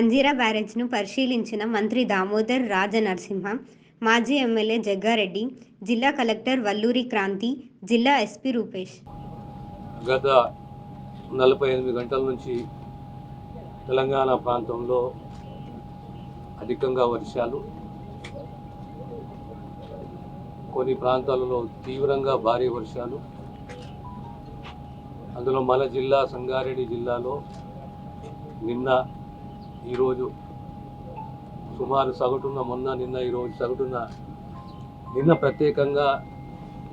మంజీరా బ్యారేజ్ను పరిశీలించిన మంత్రి దామోదర్ రాజనరసింహ మాజీ ఎమ్మెల్యే జగ్గారెడ్డి జిల్లా కలెక్టర్ వల్లూరి క్రాంతి జిల్లా ఎస్పీ రూపేష్. గత నలభై ఎనిమిది గంటల నుంచి తెలంగాణ ప్రాంతంలో అధికంగా వర్షాలు కొన్ని ప్రాంతాలలో తీవ్రంగా భారీ వర్షాలు అందులో మన జిల్లా సంగారెడ్డి జిల్లాలో నిన్న ఈరోజు సుమారు సగటున మొన్న నిన్న ఈరోజు సగటున నిన్న ప్రత్యేకంగా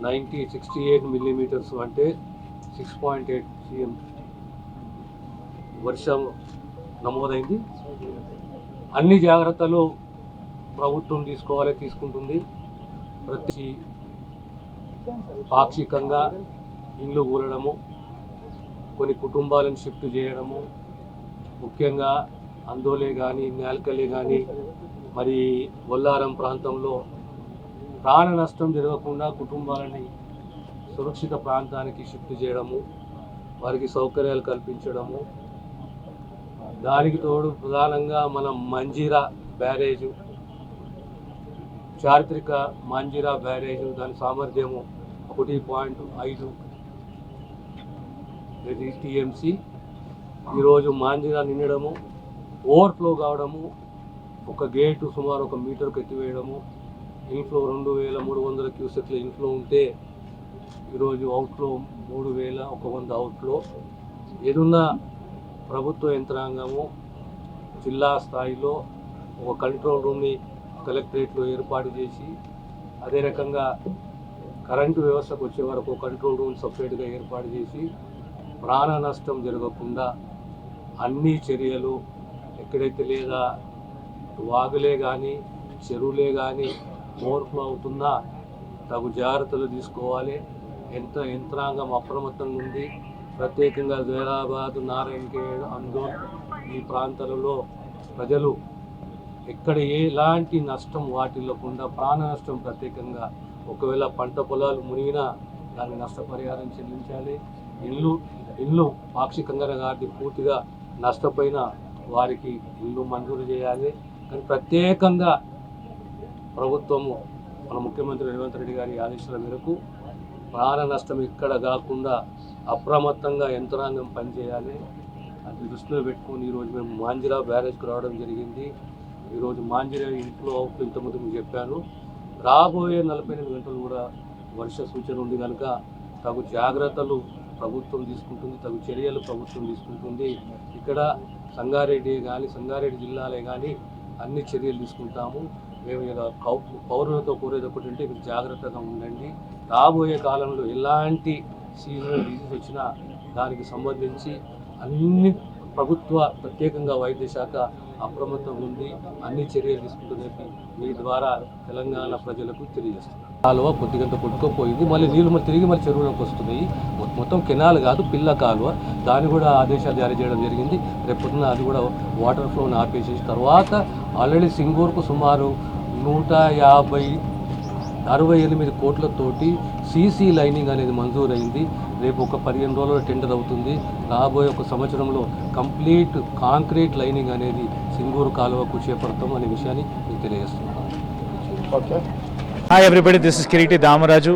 నైంటీ సిక్స్టీ ఎయిట్ మిల్లీమీటర్స్ అంటే సిక్స్ పాయింట్ ఎయిట్ సిఎం వర్షం నమోదైంది. అన్ని జాగ్రత్తలు ప్రభుత్వం తీసుకోవాలి తీసుకుంటుంది. ప్రతి పాక్షికంగా ఇండ్లు కూలడము కొన్ని కుటుంబాలను షిఫ్ట్ చేయడము ముఖ్యంగా అందోలే కానీ నేల్కలే కానీ మరి బొల్లారం ప్రాంతంలో ప్రాణ నష్టం జరగకుండా కుటుంబాలని సురక్షిత ప్రాంతానికి షిఫ్ట్ చేయడము వారికి సౌకర్యాలు కల్పించడము. దానికి తోడు ప్రధానంగా మన మంజీరా బ్యారేజు చారిత్రక మంజీరా బ్యారేజు దాని సామర్థ్యము ఒకటి పాయింట్ ఐదు టీఎంసీ. ఈరోజు మాంజీరా నిండడము ఓవర్ఫ్లో కావడము ఒక గేటు సుమారు ఒక మీటర్కి ఎత్తివేయడము ఇన్ఫ్లో రెండు వేల మూడు వందల క్యూసెక్ల ఇన్ఫ్లో ఉంటే ఈరోజు అవుట్లో మూడు వేల ఒక వంద అవుట్లో ఏదున్న ప్రభుత్వ యంత్రాంగము జిల్లా స్థాయిలో ఒక కంట్రోల్ రూమ్ని కలెక్టరేట్లో ఏర్పాటు చేసి అదే రకంగా కరెంటు వ్యవస్థకు వచ్చే వరకు కంట్రోల్ రూమ్ సపరేట్గా ఏర్పాటు చేసి ప్రాణ నష్టం జరగకుండా అన్ని చర్యలు ఎక్కడైతే లేదా వాగులే కానీ చెరువులే కానీ ఓవర్ఫ్లో అవుతుందా? తగు జాగ్రత్తలు తీసుకోవాలి. ఎంత యంత్రాంగం అప్రమత్తంగా ఉంది. ప్రత్యేకంగా జైరాబాద్ నారాయణఖేడ్ అందోల్ ఈ ప్రాంతాలలో ప్రజలు ఎక్కడ ఎలాంటి నష్టం వాటిల్లకుండా ప్రాణ నష్టం ప్రత్యేకంగా ఒకవేళ పంట పొలాలు మునిగినా దాని నష్టపరిహారం చెల్లించాలి. ఇల్లు ఇల్లు పాక్షికంగా కాబట్టి పూర్తిగా నష్టపోయిన వారికి ఇల్లు మంజూరు చేయాలి. కానీ ప్రత్యేకంగా ప్రభుత్వము మన ముఖ్యమంత్రి రేవంత్ రెడ్డి గారి ఆదేశాల మేరకు ప్రాణ నష్టం ఇక్కడ కాకుండా అప్రమత్తంగా యంత్రాంగం పనిచేయాలి. అది దృష్టిలో పెట్టుకొని ఈరోజు మేము మాంజిరా బ్యారేజ్కి రావడం జరిగింది. ఈరోజు మాంజిరా ఇంట్లో ఇంతకుముందు మీకు చెప్పాను. రాబోయే నలభై ఎనిమిది గంటలు కూడా వర్ష సూచన ఉంది కనుక తగు జాగ్రత్తలు ప్రభుత్వం తీసుకుంటుంది తగు చర్యలు ప్రభుత్వం తీసుకుంటుంది. ఇక్కడ సంగారెడ్డి కానీ సంగారెడ్డి జిల్లాలే కానీ అన్ని చర్యలు తీసుకుంటాము. మేము కౌ- పౌరులతో కోరేది ఒకటి అంటే మీరు జాగ్రత్తగా ఉండండి. రాబోయే కాలంలో ఎలాంటి సీజనల్ డిసీజ్ వచ్చినా దానికి సంబంధించి అన్ని ప్రభుత్వ ప్రత్యేకంగా వైద్య శాఖ అప్రమత్తంగా ఉంది అన్ని చర్యలు తీసుకుంటుందని మీ ద్వారా తెలంగాణ ప్రజలకు తెలియజేస్తున్నారు కాలువ కొద్దిగంత కొట్టుకోపోయింది. మళ్ళీ నీళ్ళు మళ్ళీ తిరిగి మళ్ళీ చెరువులోకి వస్తున్నాయి. మొత్తం కెనాల్ కాదు పిల్ల కాలువ దాన్ని కూడా ఆదేశాలు జారీ చేయడం జరిగింది. రేపొద్దున అది కూడా వాటర్ ఫ్లోని ఆపేసేసి తర్వాత ఆల్రెడీ సింగూర్కు సుమారు నూట యాభై అరవై ఎనిమిది కోట్లతోటి సీసీ లైనింగ్ అనేది మంజూరైంది. రేపు ఒక పదిహేను రోజుల్లో టెండర్ అవుతుంది. రాబోయే ఒక సంవత్సరంలో కంప్లీట్ కాంక్రీట్ లైనింగ్ అనేది సింగూరు కాలువకు చేపడతాం అనే విషయాన్ని మీకు తెలియజేస్తున్నాను. Okay hi everybody this is Kiriti Damaraju